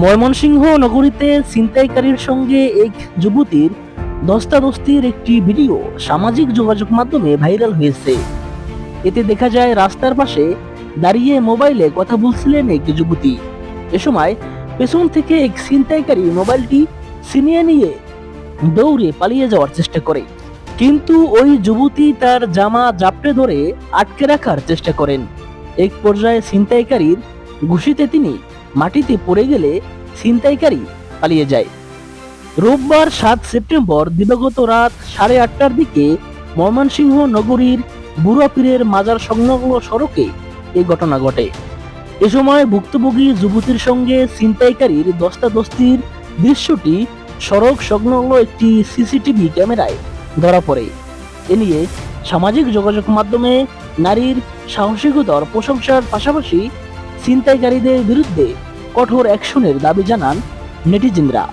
ময়মনসিংহ নগরীতে ছিনতাইকারীর সঙ্গে এক যুবতীর দস্তাদস্তির একটি ভিডিও সামাজিক যোগাযোগ মাধ্যমে ভাইরাল হয়েছে। এতে দেখা যায়, রাস্তার পাশে দাঁড়িয়ে মোবাইলে কথা বলছিলেন এক যুবতী। এ সময় পেছন থেকে এক ছিনতাইকারী মোবাইলটি ছিনিয়ে নিয়ে দৌড়ে পালিয়ে যাওয়ার চেষ্টা করে। কিন্তু ওই যুবতী তার জামা জাপটে ধরে আটকে রাখার চেষ্টা করেন। এক পর্যায়ে ছিনতাইকারীর ঘুষিতে তিনি মাটিতে পড়ে গেলে ছিনতাইকারী পালিয়ে যায়। রোববার সাত সেপ্টেম্বর দিবাগত রাত সাড়ে আটটার দিকে ময়মনসিংহ নগরীর বুড়া পীরের মাজার সংলগ্ন সড়কে এই ঘটনা ঘটে। এ সময় ভুক্তভোগী যুবতীর সঙ্গে ছিনতাইকারীর দস্তাদস্তির দৃশ্যটি সড়ক সংলগ্ন একটি সিসিটিভি ক্যামেরায় ধরা পড়ে। এ নিয়ে সামাজিক যোগাযোগ মাধ্যমে নারীর সাহসিকতার প্রশংসার পাশাপাশি ছিনতাইকারীদের বিরুদ্ধে কঠোর অ্যাকশনের দাবি জানান নেটিজেনরা।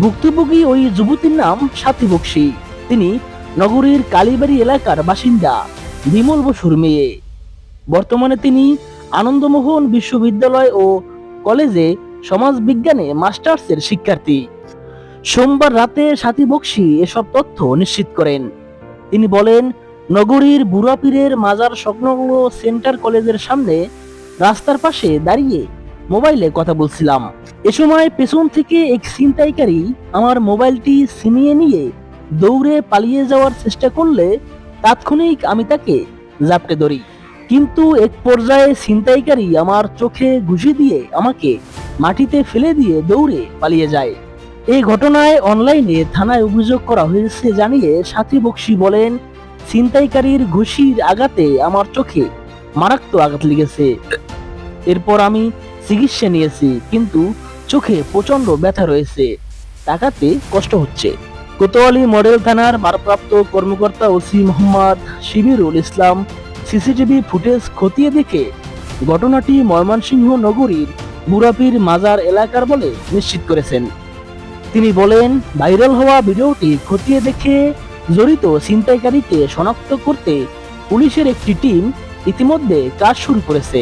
ভুক্তভোগী ওই যুবতীর নাম সাথী বক্সি। তিনি নগরীর কালীবাড়ি এলাকার বাসিন্দা বিমল বসুর মেয়ে। বর্তমানে তিনি আনন্দমোহন বিশ্ববিদ্যালয় ও কলেজে সমাজবিজ্ঞানে মাস্টার্সের শিক্ষার্থী। সোমবার রাতে সাথী বক্সি এসব তথ্য নিশ্চিত করেন। তিনি বলেন, নগরীর বুড়াপীরের মাজার সংলগ্ন সেন্টার কলেজের সামনে রাস্তার পাশে দাঁড়িয়ে মোবাইলে কথা বলছিলাম। এ সময় পেছন থেকে এক ছিনতাইকারী আমার মোবাইলটি ছিনিয়ে নিয়ে দৌড়ে পালিয়ে যাওয়ার চেষ্টা করলে তাৎক্ষণিক আমি তাকে জাপটে ধরি। কিন্তু এক পর্যায়ে ছিনতাইকারী আমার চোখে ঘুষি দিয়ে আমাকে মাটিতে ফেলে দিয়ে দৌড়ে পালিয়ে যায়। এই ঘটনায় অনলাইনে থানায় অভিযোগ করা হয়েছে জানিয়ে সাথী বক্সি বলেন, ছিনতাইকারীর ঘুষির আঘাতে আমার চোখে মারাত্মক আঘাত লেগেছে। এরপর আমি চিকিৎসা নিয়েছি, কিন্তু চোখে প্রচণ্ড ব্যথা রয়েছে। তাকাতে কষ্ট হচ্ছে। কোতোয়ালি মডেল থানার ভারপ্রাপ্ত কর্মকর্তা OC Mohammad Shibirul Islam CCTV footage খতিয়ে দেখে ঘটনাটি ময়মনসিংহ নগরীর বুড়াপির মাজার এলাকার বলে নিশ্চিত করেছেন। তিনি বলেন, ভাইরাল হওয়া ভিডিওটি খতিয়ে দেখে জড়িত ছিনতাইকারীকে শনাক্ত করতে পুলিশের একটি টিম ইতিমধ্যে কাজ শুরু করেছে।